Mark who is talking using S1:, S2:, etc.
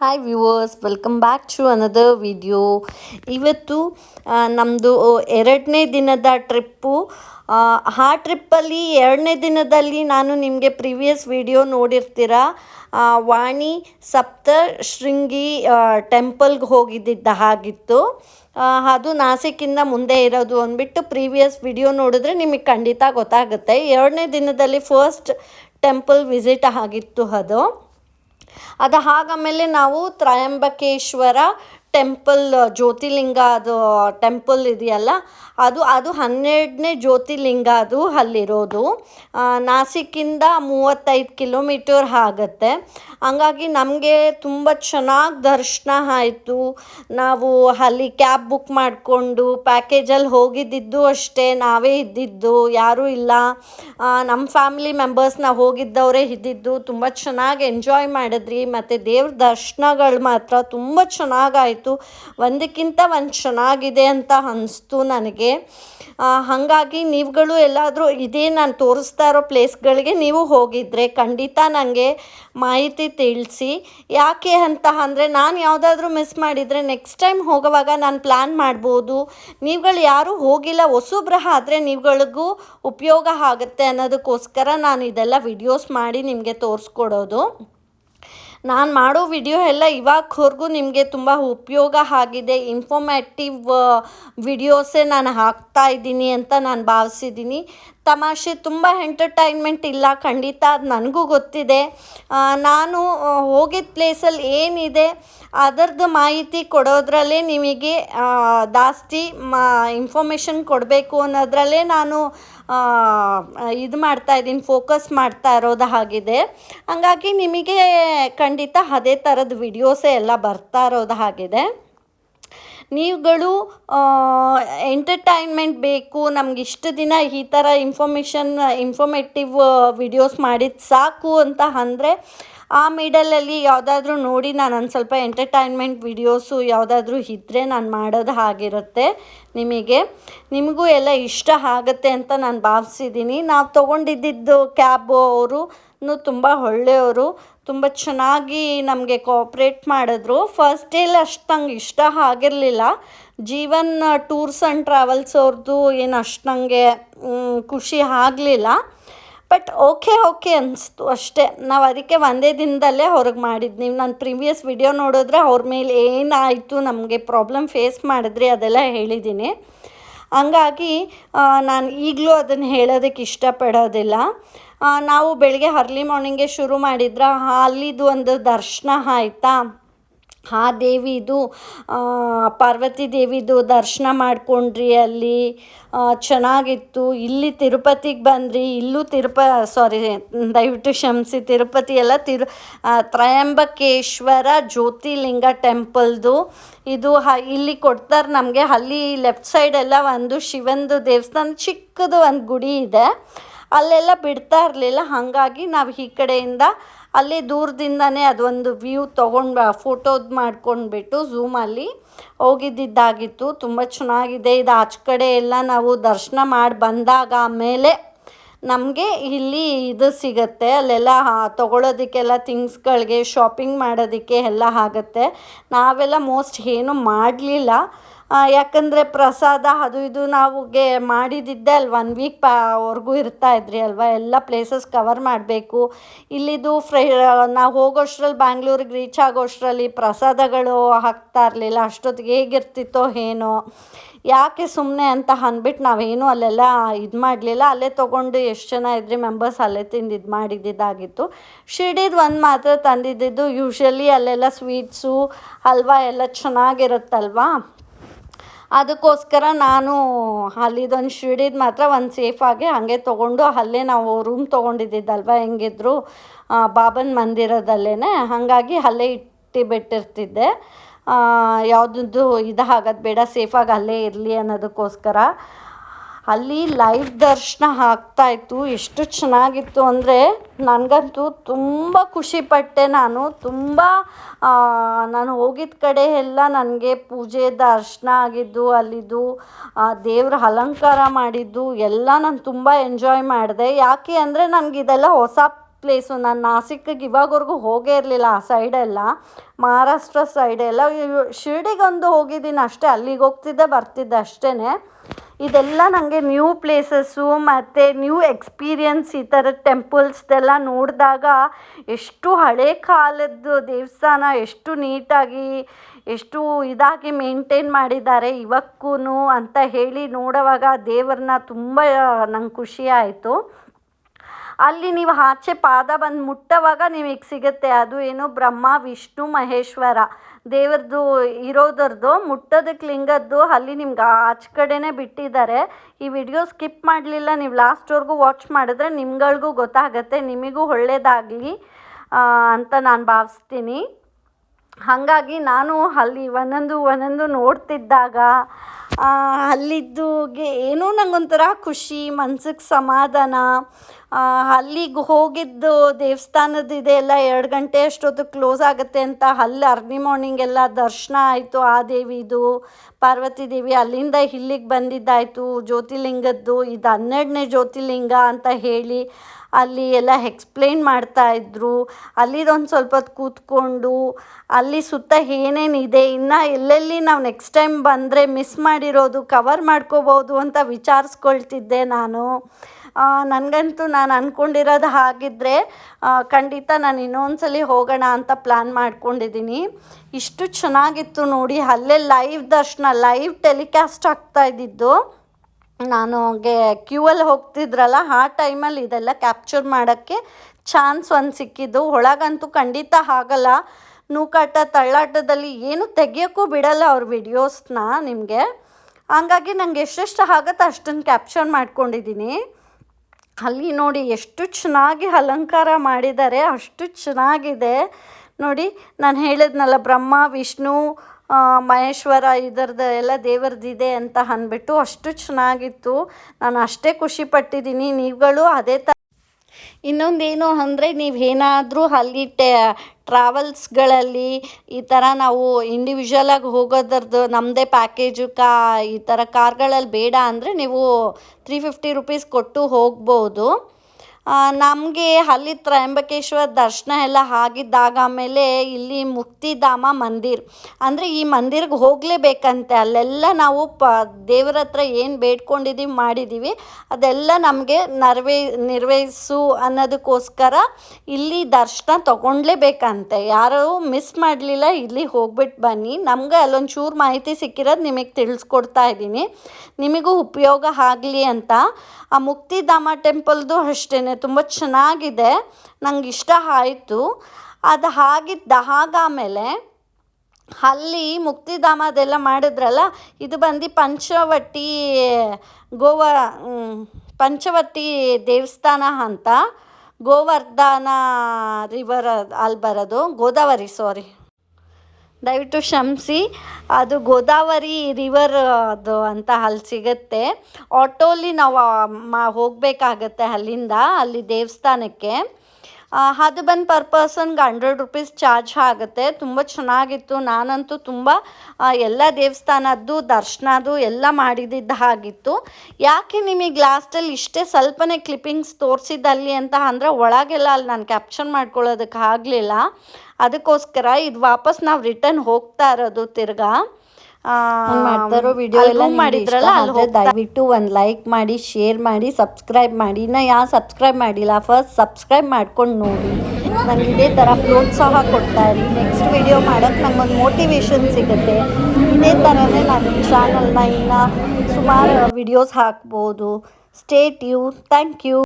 S1: Hi viewers welcome back to another video ಇವತ್ತು ನಮ್ಮದು ಎರಡನೇ ದಿನದ ಟ್ರಿಪ್ಪು ಆ ಟ್ರಿಪ್ಪಲ್ಲಿ ಎರಡನೇ ದಿನದಲ್ಲಿ ನಾನು ನಿಮಗೆ ಪ್ರಿವಿಯಸ್ ವಿಡಿಯೋ ನೋಡಿರ್ತೀರ. ವಾಣಿ ಸಪ್ತ ಶೃಂಗಿ ಟೆಂಪಲ್ಗೆ ಹೋಗಿದ್ದಿದ್ದ ಹಾಗಿತ್ತು. ಅದು ನಾಸಿಕ್ಕಿಂದ ಮುಂದೆ ಇರೋದು ಅಂದ್ಬಿಟ್ಟು ಪ್ರೀವಿಯಸ್ ವಿಡಿಯೋ ನೋಡಿದ್ರೆ ನಿಮಗೆ ಖಂಡಿತ ಗೊತ್ತಾಗುತ್ತೆ. ಎರಡನೇ ದಿನದಲ್ಲಿ ಫಸ್ಟ್ ಟೆಂಪಲ್ ವಿಸಿಟ್ ಆಗಿತ್ತು ಅದು. ಅದು ಹಾಗಾಮೇಲೆ ನಾವು ತ್ರಯಂಬಕೇಶ್ವರ ಟೆಂಪಲ್, ಜ್ಯೋತಿರ್ಲಿಂಗ ಅದು ಟೆಂಪಲ್ ಇದೆಯಲ್ಲ, ಅದು ಅದು ಹನ್ನೆರಡನೇ ಜ್ಯೋತಿರ್ಲಿಂಗ ಅದು ಅಲ್ಲಿರೋದು. ನಾಸಿಕ್ಕಿಂದ ಮೂವತ್ತೈದು ಕಿಲೋಮೀಟರ್ ಆಗತ್ತೆ. ಹಂಗಾಗಿ ನಮಗೆ ತುಂಬ ಚೆನ್ನಾಗಿ ದರ್ಶನ ಆಯಿತು. ನಾವು ಅಲ್ಲಿ ಕ್ಯಾಬ್ ಬುಕ್ ಮಾಡಿಕೊಂಡು ಪ್ಯಾಕೇಜಲ್ಲಿ ಹೋಗಿದ್ದಿದ್ದು ಅಷ್ಟೇ, ನಾವೇ ಇದ್ದಿದ್ದು, ಯಾರೂ ಇಲ್ಲ. ನಮ್ಮ ಫ್ಯಾಮಿಲಿ ಮೆಂಬರ್ಸ್ನ ಹೋಗಿದ್ದವರೇ ಇದ್ದಿದ್ದು, ತುಂಬ ಚೆನ್ನಾಗಿ ಎಂಜಾಯ್ ಮಾಡಿದ್ರಿ. ಮತ್ತು ದೇವ್ರ ದರ್ಶನಗಳು ಮಾತ್ರ ತುಂಬ ಚೆನ್ನಾಗಾಯಿತು ಒಂದಕ್ಕಿಂತ ಒಂದು ಚೆನ್ನಾಗಿದೆ ಅಂತ ಅನಿಸ್ತು ನನಗೆ. ಹಾಗಾಗಿ ನೀವುಗಳು ಎಲ್ಲಾದರೂ ಇದೇ ನಾನು ತೋರಿಸ್ತಾ ಇರೋ ಪ್ಲೇಸ್ಗಳಿಗೆ ನೀವು ಹೋಗಿದ್ದರೆ ಖಂಡಿತ ನನಗೆ ಮಾಹಿತಿ ತಿಳಿಸಿ. ಯಾಕೆ ಅಂತ ಅಂದರೆ ನಾನು ಯಾವುದಾದ್ರೂ ಮಿಸ್ ಮಾಡಿದರೆ ನೆಕ್ಸ್ಟ್ ಟೈಮ್ ಹೋಗುವಾಗ ನಾನು ಪ್ಲ್ಯಾನ್ ಮಾಡ್ಬೋದು. ನೀವುಗಳು ಯಾರೂ ಹೋಗಿಲ್ಲ, ಹೊಸಬ್ರ ಆದರೆ ನೀವುಗಳಿಗೂ ಉಪಯೋಗ ಆಗುತ್ತೆ ಅನ್ನೋದಕ್ಕೋಸ್ಕರ ನಾನು ಇದೆಲ್ಲ ವಿಡಿಯೋಸ್ ಮಾಡಿ ನಿಮಗೆ ತೋರಿಸ್ಕೊಡೋದು. ನಾನು ಮಾಡೋ ವಿಡಿಯೋ ಎಲ್ಲ ಇವಾಗವರೆಗೂ ನಿಮಗೆ ತುಂಬ ಉಪಯೋಗ ಆಗಿದೆ. ಇನ್ಫಾರ್ಮ್ಯಾಟಿವ್ ವಿಡಿಯೋಸೇ ನಾನು ಹಾಕ್ತಾ ಇದ್ದೀನಿ ಅಂತ ನಾನು ಭಾವಿಸಿದ್ದೀನಿ. ತಮಾಷೆ, ತುಂಬ ಎಂಟರ್ಟೈನ್ಮೆಂಟ್ ಇಲ್ಲ. ಖಂಡಿತ ಅದು ನನಗೂ ಗೊತ್ತಿದೆ. ನಾನು ಹೋಗಿದ್ದ ಪ್ಲೇಸಲ್ಲಿ ಏನಿದೆ ಅದರದ್ದು ಮಾಹಿತಿ ಕೊಡೋದ್ರಲ್ಲೇ ನಿಮಗೆ ಜಾಸ್ತಿ, ಮಾ ಇನ್ಫಾರ್ಮೇಷನ್ ಕೊಡಬೇಕು ಅನ್ನೋದ್ರಲ್ಲೇ ನಾನು ಇದು ಮಾಡ್ತಾ ಇದ್ದೀನಿ ಫೋಕಸ್ ಮಾಡ್ತಾ ಇರೋದು ಹಾಗಿದೆ. ಹಾಗಾಗಿ ನಿಮಗೆ ಖಂಡಿತ ಅದೇ ಥರದ ವಿಡಿಯೋಸೇ ಎಲ್ಲ ಬರ್ತಾ ಇರೋದು ಆಗಿದೆ ನೀವುಗಳು ಎಂಟರ್ಟೈನ್ಮೆಂಟ್ ಬೇಕು, ನಮ್ಗೆ ಇಷ್ಟು ದಿನ ಈ ಥರ ಇನ್ಫಾರ್ಮೇಷನ್ ಇನ್ಫಾರ್ಮೇಟಿವ್ ವಿಡಿಯೋಸ್ ಮಾಡಿದ್ದು ಸಾಕು ಅಂತ ಅಂದರೆ, ಆ ಮಿಡಲಲ್ಲಿ ಯಾವುದಾದ್ರೂ ನೋಡಿ ನಾನು ಒಂದು ಸ್ವಲ್ಪ ಎಂಟರ್ಟೈನ್ಮೆಂಟ್ ವಿಡಿಯೋಸು ಯಾವುದಾದ್ರೂ ಇದ್ದರೆ ನಾನು ಮಾಡೋದು ಆಗಿರುತ್ತೆ ನಿಮಗೆ. ನಿಮಗೂ ಎಲ್ಲ ಇಷ್ಟ ಆಗುತ್ತೆ ಅಂತ ನಾನು ಭಾವಿಸಿದ್ದೀನಿ ನಾವು ತೊಗೊಂಡಿದ್ದಿದ್ದು ಕ್ಯಾಬು ಅವರು ತುಂಬ ಒಳ್ಳೆಯವರು, ತುಂಬ ಚೆನ್ನಾಗಿ ನಮಗೆ ಕೋಆಪ್ರೇಟ್ ಮಾಡಿದ್ರು. ಫಸ್ಟ್ ಡೇಲಿ ಅಷ್ಟು ನಂಗೆ ಇಷ್ಟ ಆಗಿರಲಿಲ್ಲ. ಜೀವನ್, ಟೂರ್ಸ್ ಆ್ಯಂಡ್ ಟ್ರಾವೆಲ್ಸ್ ಅವ್ರದ್ದು ಏನು ಅಷ್ಟು ನನಗೆ ಖುಷಿ ಆಗಲಿಲ್ಲ. ಬಟ್ ಓಕೆ ಓಕೆ ಅನಿಸ್ತು ಅಷ್ಟೇ. ನಾವು ಅದಕ್ಕೆ ಒಂದೇ ದಿನದಲ್ಲೇ ಹೊರಗೆ ಮಾಡಿದ್ದು ನೀವು ನಾನು ಪ್ರೀವಿಯಸ್ ವಿಡಿಯೋ ನೋಡಿದ್ರೆ ಅವ್ರ ಮೇಲೆ ಏನಾಯಿತು ನಮಗೆ ಪ್ರಾಬ್ಲಮ್ ಫೇಸ್ ಮಾಡಿದ್ರಿ ಅದೆಲ್ಲ ಹೇಳಿದ್ದೀನಿ ಹಂಗಾಗಿ ನಾನು ಈಗಲೂ ಅದನ್ನು ಹೇಳೋದಕ್ಕೆ ಇಷ್ಟಪಡೋದಿಲ್ಲ. ನಾವು ಬೆಳಗ್ಗೆ ಅರ್ಲಿ ಮಾರ್ನಿಂಗೇ ಶುರು ಮಾಡಿದ್ರೆ ಅಲ್ಲಿದು ಒಂದು ದರ್ಶನ ಆಯಿತಾ? ಆ ದೇವಿದು ಪಾರ್ವತಿ ದೇವಿದು ದರ್ಶನ ಮಾಡ್ಕೊಂಡ್ರಿ ಅಲ್ಲಿ. ಚೆನ್ನಾಗಿತ್ತು. ಇಲ್ಲಿ ತಿರುಪತಿಗೆ ಬಂದ್ರಿ, ಇಲ್ಲೂ ತಿರುಪ ಸಾರಿ ದಯವಿಟ್ಟು ಕ್ಷಮಿಸಿ, ತಿರುಪತಿ ಎಲ್ಲ ತಿರು ತ್ರಯಂಬಕೇಶ್ವರ ಜ್ಯೋತಿಲಿಂಗ ಟೆಂಪಲ್ದು. ಇದು ಹ, ಇಲ್ಲಿ ಕೊಡ್ತಾರೆ ನಮಗೆ. ಅಲ್ಲಿ ಲೆಫ್ಟ್ ಸೈಡೆಲ್ಲ ಒಂದು ಶಿವಂದು ದೇವಸ್ಥಾನ, ಚಿಕ್ಕದು ಒಂದು ಗುಡಿ ಇದೆ. ಅಲ್ಲೆಲ್ಲ ಬಿಡ್ತಾ ಇರಲಿಲ್ಲ. ಹಾಗಾಗಿ ನಾವು ಈ ಕಡೆಯಿಂದ ಅಲ್ಲೇ ದೂರದಿಂದನೇ ಅದೊಂದು ವ್ಯೂ ತೊಗೊಂಡು ಫೋಟೋದ್ ಮಾಡ್ಕೊಂಡ್ಬಿಟ್ಟು ಝೂಮಲ್ಲಿ ಹೋಗಿದ್ದಿದ್ದಾಗಿತ್ತು. ತುಂಬ ಚೆನ್ನಾಗಿದೆ. ಇದು ಆಚೆ ಕಡೆ ಎಲ್ಲ ನಾವು ದರ್ಶನ ಮಾಡಿ ಬಂದಾಗ ಆಮೇಲೆ ನಮಗೆ ಇಲ್ಲಿ ಇದು ಸಿಗುತ್ತೆ. ಅಲ್ಲೆಲ್ಲ ತೊಗೊಳೋದಕ್ಕೆಲ್ಲ ಥಿಂಗ್ಸ್ಗಳಿಗೆ ಶಾಪಿಂಗ್ ಮಾಡೋದಕ್ಕೆ ಎಲ್ಲ ಆಗುತ್ತೆ. ನಾವೆಲ್ಲ ಮೋಸ್ಟ್ ಏನೂ ಮಾಡಲಿಲ್ಲ. ಯಾಕಂದರೆ ಪ್ರಸಾದ ಅದು ಇದು ನಾವುಗೆ ಮಾಡಿದ್ದೆ ಅಲ್ಲಿ ಒನ್ ವೀಕ್ ವರೆಗೂ ವರ್ಗೂ ಇರ್ತಾ ಇದ್ರಿ ಅಲ್ವಾ? ಎಲ್ಲ ಪ್ಲೇಸಸ್ ಕವರ್ ಮಾಡಬೇಕು. ಇಲ್ಲಿದು ಫ್ರೆ ನಾವು ಹೋಗೋಷ್ಟ್ರಲ್ಲಿ ಬ್ಯಾಂಗ್ಳೂರಿಗೆ ರೀಚ್ ಆಗೋಷ್ಟರಲ್ಲಿ ಪ್ರಸಾದಗಳು ಹಾಕ್ತಾ ಇರಲಿಲ್ಲ. ಅಷ್ಟೊತ್ತಿಗೆ ಹೇಗಿರ್ತಿತ್ತೋ ಏನೋ. ಯಾಕೆ ಸುಮ್ಮನೆ ಅಂತ ಅಂದ್ಬಿಟ್ಟು ನಾವೇನು ಅಲ್ಲೆಲ್ಲ ಇದು ಮಾಡಲಿಲ್ಲ. ಅಲ್ಲೇ ತೊಗೊಂಡು ಎಷ್ಟು ಜನ ಇದ್ರಿ ಮೆಂಬರ್ಸ್ ಅಲ್ಲೇ ತಿಂದು ಇದು ಮಾಡಿದ್ದಿದ್ದಾಗಿತ್ತು. ಶಿರ್ಡಿದು ಒಂದು ಮಾತ್ರ ತಂದಿದ್ದಿದ್ದು. ಯೂಶ್ವಲಿ ಅಲ್ಲೆಲ್ಲ ಸ್ವೀಟ್ಸು ಹಲ್ವಾ ಎಲ್ಲ ಚೆನ್ನಾಗಿರುತ್ತಲ್ವಾ? ಅದಕ್ಕೋಸ್ಕರ ನಾನು ಅಲ್ಲಿದೊಂದು ಶಿರ್ಡಿದು ಮಾತ್ರ ಒಂದು ಸೇಫಾಗಿ ಹಾಗೆ ತೊಗೊಂಡು ಅಲ್ಲೇ ನಾವು ರೂಮ್ ತೊಗೊಂಡಿದ್ದಿದ್ದಲ್ವ ಹೆಂಗಿದ್ರು ಬಾಬನ್ ಮಂದಿರದಲ್ಲೇ ಹಾಗಾಗಿ ಅಲ್ಲೇ ಇಟ್ಟು ಬಿಟ್ಟಿರ್ತಿದ್ದೆ. ಯಾವುದದ್ದು ಆಗೋದು ಬೇಡ ಸೇಫಾಗಿ ಅಲ್ಲೇ ಇರಲಿ ಅನ್ನೋದಕ್ಕೋಸ್ಕರ. ಅಲ್ಲಿ ಲೈವ್ ದರ್ಶನ ಆಗ್ತಾಯಿತ್ತು ಎಷ್ಟು ಚೆನ್ನಾಗಿತ್ತು ಅಂದರೆ ನನಗಂತೂ ತುಂಬ ಖುಷಿಪಟ್ಟೆ ನಾನು. ತುಂಬ ನಾನು ಹೋಗಿದ್ದ ಕಡೆ ಎಲ್ಲ ನನಗೆ ಪೂಜೆ, ದರ್ಶನ ಆಗಿದ್ದು ಅಲ್ಲಿದ್ದು ದೇವ್ರ ಅಲಂಕಾರ ಮಾಡಿದ್ದು ಎಲ್ಲ ನಾನು ತುಂಬ ಎಂಜಾಯ್ ಮಾಡಿದೆ. ಯಾಕೆ ಅಂದರೆ ನನಗಿದೆಲ್ಲ ಹೊಸ ಪ್ಲೇಸು ನಾನು ನಾಸಿಕ್ಕಿಗೆ ಇವಾಗವರೆಗೂ ಹೋಗೇ ಇರಲಿಲ್ಲ ಆ ಸೈಡೆಲ್ಲ ಮಹಾರಾಷ್ಟ್ರ ಸೈಡೆಲ್ಲ ಶಿರ್ಡಿಗೊಂದು ಹೋಗಿದ್ದೀನಿ ಅಷ್ಟೇ. ಅಲ್ಲಿಗೆ ಹೋಗ್ತಿದ್ದೆ, ಬರ್ತಿದ್ದೆ ಅಷ್ಟೇ ಇದೆಲ್ಲ ನನಗೆ ನ್ಯೂ ಪ್ಲೇಸಸ್ಸು ಮತ್ತು ನ್ಯೂ ಎಕ್ಸ್ಪೀರಿಯನ್ಸ್ ಈ ಥರ ಟೆಂಪಲ್ಸ್ದೆಲ್ಲ ನೋಡಿದಾಗ ಎಷ್ಟು ಹಳೆ ಕಾಲದ್ದು ದೇವಸ್ಥಾನ, ಎಷ್ಟು ನೀಟಾಗಿ, ಎಷ್ಟು ಇದಾಗಿ ಮೇಂಟೈನ್ ಮಾಡಿದ್ದಾರೆ ಇವಕ್ಕೂ ಅಂತ ಹೇಳಿ ನೋಡುವಾಗ ದೇವ್ರನ್ನ ತುಂಬ ನಂಗೆ ಖುಷಿ ಆಯಿತು. ಅಲ್ಲಿ ನೀವು ಆಚೆ ಪಾದ ಬಂದು ಮುಟ್ಟವಾಗ ನಿಮಗೆ ಸಿಗುತ್ತೆ, ಅದು ಏನು ಬ್ರಹ್ಮ, ವಿಷ್ಣು, ಮಹೇಶ್ವರ. ದೇವ್ರದ್ದು ಇರೋದ್ರದ್ದು ಮುಟ್ಟೋದಕ್ಕೆ ಲಿಂಗದ್ದು ಅಲ್ಲಿ ನಿಮ್ಗೆ ಆಚೆ ಕಡೆನೇ ಬಿಟ್ಟಿದ್ದಾರೆ. ಈ ವಿಡಿಯೋ ಸ್ಕಿಪ್ ಮಾಡಲಿಲ್ಲ, ನೀವು ಲಾಸ್ಟ್ವರೆಗೂ ವಾಚ್ ಮಾಡಿದ್ರೆ ನಿಮ್ಗಳಿಗೂ ಗೊತ್ತಾಗತ್ತೆ, ನಿಮಗೂ ಒಳ್ಳೇದಾಗಲಿ ಅಂತ ನಾನು ಭಾವಿಸ್ತೀನಿ. ಹಾಗಾಗಿ ನಾನು ಅಲ್ಲಿ ಒಂದೊಂದು ಒಂದೊಂದು ನೋಡ್ತಿದ್ದಾಗ ಅಲ್ಲಿದ್ದುಗೆ ಏನೋ ನಂಗೊಂಥರ ಖುಷಿ, ಮನ್ಸಿಗೆ ಸಮಾಧಾನ ಅಲ್ಲಿಗೆ ಹೋಗಿದ್ದು ದೇವಸ್ಥಾನದ ಇದೆಲ್ಲ ಎರಡು ಗಂಟೆ ಅಷ್ಟೊತ್ತು ಕ್ಲೋಸ್ ಆಗುತ್ತೆ ಅಂತ. ಅಲ್ಲಿ ಅರ್ಲಿ ಮಾರ್ನಿಂಗ್ ಎಲ್ಲ ದರ್ಶನ ಆಯಿತು, ಆ ದೇವಿದು ಪಾರ್ವತಿ ದೇವಿ ಅಲ್ಲಿಂದ ಇಲ್ಲಿಗೆ ಬಂದಿದ್ದಾಯಿತು, ಜ್ಯೋತಿರ್ಲಿಂಗದ್ದು, ಇದು ಹನ್ನೆರಡನೇ ಜ್ಯೋತಿರ್ಲಿಂಗ ಅಂತ ಹೇಳಿ ಅಲ್ಲಿ ಎಲ್ಲ ಎಕ್ಸ್ಪ್ಲೇನ್ ಮಾಡ್ತಾ ಇದ್ರು. ಅಲ್ಲಿದೊಂದು ಸ್ವಲ್ಪ ಕೂತ್ಕೊಂಡು, ಅಲ್ಲಿ ಸುತ್ತ ಏನೇನಿದೆ ಇನ್ನು ಎಲ್ಲೆಲ್ಲಿ ನಾವು ನೆಕ್ಸ್ಟ್ ಟೈಮ್ ಬಂದರೆ ಮಿಸ್ ಮಾಡಿರೋದು ಕವರ್ ಮಾಡ್ಕೋಬೋದು ಅಂತ ವಿಚಾರಿಸ್ಕೊಳ್ತಿದ್ದೆ ನಾನು. ನನಗಂತೂ ನಾನು ಅಂದ್ಕೊಂಡಿರೋದು ಹಾಗಿದ್ದರೆ ಖಂಡಿತ ನಾನು ಇನ್ನೊಂದ್ಸಲಿ ಹೋಗೋಣ ಅಂತ ಪ್ಲ್ಯಾನ್ ಮಾಡ್ಕೊಂಡಿದ್ದೀನಿ ಇಷ್ಟು ಚೆನ್ನಾಗಿತ್ತು ನೋಡಿ, ಅಲ್ಲೇ ಲೈವ್ ದರ್ಶನ, ಲೈವ್ ಟೆಲಿಕಾಸ್ಟ್ ಆಗ್ತಾ ಇದ್ದಿದ್ದು. ನಾನು ಕ್ಯೂ ಅಲ್ಲಿ ಹೋಗ್ತಿದ್ರಲ್ಲ, ಆ ಟೈಮಲ್ಲಿ ಇದೆಲ್ಲ ಕ್ಯಾಪ್ಚರ್ ಮಾಡೋಕ್ಕೆ ಚಾನ್ಸ್ ಒಂದು ಸಿಕ್ಕಿದ್ದು. ಒಳಗಂತೂ ಖಂಡಿತ ಆಗಲ್ಲ. ನೂಕಾಟ ತಳ್ಳಾಟದಲ್ಲಿ ಏನು ತೆಗಿಯೋಕ್ಕೂ ಬಿಡಲ್ಲ ಅವ್ರ ವಿಡಿಯೋಸ್ನ ನಿಮಗೆ. ಹಂಗಾಗಿ ನಂಗೆ ಎಷ್ಟೆಷ್ಟು ಆಗುತ್ತೆ ಅಷ್ಟನ್ನು ಕ್ಯಾಪ್ಚರ್ ಮಾಡ್ಕೊಂಡಿದ್ದೀನಿ ಅಲ್ಲಿ ನೋಡಿ ಎಷ್ಟು ಚೆನ್ನಾಗಿ ಅಲಂಕಾರ ಮಾಡಿದ್ದಾರೆ, ಅಷ್ಟು ಚೆನ್ನಾಗಿದೆ. ನೋಡಿ, ನಾನು ಹೇಳಿದ್ನಲ್ಲ, ಬ್ರಹ್ಮ, ವಿಷ್ಣು ಮಹೇಶ್ವರ, ಇದರದ್ದು ಎಲ್ಲ ದೇವ್ರದ್ದಿದೆ ಅಂತ ಅಂದ್ಬಿಟ್ಟು ಅಷ್ಟು ಚೆನ್ನಾಗಿತ್ತು. ನಾನು ಅಷ್ಟೇ ಖುಷಿಪಟ್ಟಿದ್ದೀನಿ ನೀವುಗಳು ಅದೇ ಥರ ಇನ್ನೊಂದೇನು ಅಂದರೆ ನೀವು ಏನಾದರೂ ಅಲ್ಲಿ ಟೆ ಟ್ರಾವೆಲ್ಸ್ಗಳಲ್ಲಿ ಈ ಥರ ನಾವು ಇಂಡಿವಿಜುವಲಾಗಿ ಹೋಗೋದ್ರದ್ದು ನಮ್ಮದೇ ಪ್ಯಾಕೇಜು ಕಾ, ಈ ಥರ ಕಾರ್ಗಳಲ್ಲಿ ಬೇಡ ಅಂದರೆ ನೀವು ತ್ರೀ ಫಿಫ್ಟಿ ರುಪೀಸ್ ಕೊಟ್ಟು ಹೋಗ್ಬೋದು. ನಮಗೆ ಅಲ್ಲಿ ತ್ರಯಂಬಕೇಶ್ವರ ದರ್ಶನ ಎಲ್ಲ ಆಗಿದ್ದಾಗ ಆಮೇಲೆ ಇಲ್ಲಿ ಮುಕ್ತಿಧಾಮ ಮಂದಿರ್. ಅಂದರೆ ಈ ಮಂದಿರ್ಗೆ ಹೋಗಲೇಬೇಕಂತೆ. ಅಲ್ಲೆಲ್ಲ ನಾವು ಪ, ದೇವರ ಹತ್ರ ಏನು ಬೇಡ್ಕೊಂಡಿದ್ದೀವಿ ಮಾಡಿದ್ದೀವಿ ಅದೆಲ್ಲ ನಮಗೆ ನರ್ವೇ ನಿರ್ವಹಿಸು ಅನ್ನೋದಕ್ಕೋಸ್ಕರ ಇಲ್ಲಿ ದರ್ಶನ ತೊಗೊಂಡ್ಲೇಬೇಕಂತೆ. ಯಾರೂ ಮಿಸ್ ಮಾಡಲಿಲ್ಲ, ಇಲ್ಲಿ ಹೋಗ್ಬಿಟ್ಟು ಬನ್ನಿ. ನಮಗೆ ಅಲ್ಲೊಂದು ಚೂರು ಮಾಹಿತಿ ಸಿಕ್ಕಿರೋದು ನಿಮಗೆ ತಿಳಿಸ್ಕೊಡ್ತಾ ಇದ್ದೀನಿ. ನಿಮಗೂ ಉಪಯೋಗ ಆಗಲಿ ಅಂತ. ಆ ಮುಕ್ತಿಧಾಮ ಟೆಂಪಲ್ದು ಅಷ್ಟೇ ತುಂಬ ಚೆನ್ನಾಗಿದೆ, ನಂಗೆ ಇಷ್ಟ ಆಯಿತು. ಅದು ಹಾಗಿದ್ದ ಹಾಗಾಮೇಲೆ ಅಲ್ಲಿ ಮುಕ್ತಿಧಾಮ ಅದೆಲ್ಲ ಮಾಡಿದ್ರಲ್ಲ, ಇದು ಬಂದು ಪಂಚವಟಿ ಗೋವಾ ಪಂಚವಟಿ ದೇವಸ್ಥಾನ ಅಂತ, ಗೋವರ್ಧನ ರಿವರ್ ಅಲ್ಲಿ ಬರೋದು, ಗೋದಾವರಿ ಸಾರಿ ದಯವಿಟ್ಟು ಕ್ಷಮಿಸಿ. ಅದು ಗೋದಾವರಿ ರಿವರ್ ಅದು ಅಂತ ಅಲ್ಲಿ ಸಿಗುತ್ತೆ. ಆಟೋಲಿ ನಾವು ಮಾ, ಹೋಗಬೇಕಾಗತ್ತೆ ಅಲ್ಲಿಂದ, ಅಲ್ಲಿ ದೇವಸ್ಥಾನಕ್ಕೆ. ಅದು ಬಂದು ಪರ್ ಪರ್ಸನ್ಗೆ ಹಂಡ್ರೆಡ್ ರುಪೀಸ್ ಚಾರ್ಜ್ ಆಗುತ್ತೆ. ತುಂಬ ಚೆನ್ನಾಗಿತ್ತು. ನಾನಂತೂ ತುಂಬ ಎಲ್ಲ ದೇವಸ್ಥಾನದ್ದು, ದರ್ಶನದ್ದು ಎಲ್ಲ ಮಾಡಿದ್ದಿದ್ದ ಹಾಗಿತ್ತು. ಯಾಕೆ ನಿಮಗೆ ಲಾಸ್ಟಲ್ಲಿ ಇಷ್ಟೇ ಸ್ವಲ್ಪನೇ ಕ್ಲಿಪ್ಪಿಂಗ್ಸ್ ತೋರಿಸಿದ್ದಲ್ಲಿ ಅಂತ ಅಂದರೆ ಒಳಗೆಲ್ಲ ಅಲ್ಲಿ ನಾನು ಕ್ಯಾಪ್ಚರ್ ಮಾಡ್ಕೊಳ್ಳೋದಕ್ಕೆ ಆಗಲಿಲ್ಲ. ಅದಕ್ಕೋಸ್ಕರ ಇದು ವಾಪಸ್ ನಾವು ರಿಟರ್ನ್ ಹೋಗ್ತಾ ಇರೋದು ತಿರ್ಗಾ.
S2: ವಿಡಿಯೋ ಎಲ್ಲ
S1: ಮಾಡಿದ್ರಲ್ಲ
S2: ದಯವಿಟ್ಟು ಒಂದು ಲೈಕ್ ಮಾಡಿ ಶೇರ್ ಮಾಡಿ ಸಬ್ಸ್ಕ್ರೈಬ್ ಮಾಡಿ. ನಾ ಯಾರು ಸಬ್ಸ್ಕ್ರೈಬ್ ಮಾಡಿಲ್ಲ ಫಸ್ಟ್ ಸಬ್ಸ್ಕ್ರೈಬ್ ಮಾಡ್ಕೊಂಡು ನೋಡಿ. ನಂಗೆ ಇದೇ ಥರ ಪ್ರೋತ್ಸಾಹ ಕೊಡ್ತಾ ಇರಿ. ನೆಕ್ಸ್ಟ್ ವಿಡಿಯೋ ಮಾಡೋಕ್ಕೆ ನಂಗೊಂದು ಮೋಟಿವೇಶನ್ ಸಿಗುತ್ತೆ. ಇದೇ ಥರನೇ ನಾನು ಚಾನಲ್ನ ಇನ್ನು ಸುಮಾರು ವಿಡಿಯೋಸ್ ಹಾಕ್ಬೋದು. State you thank you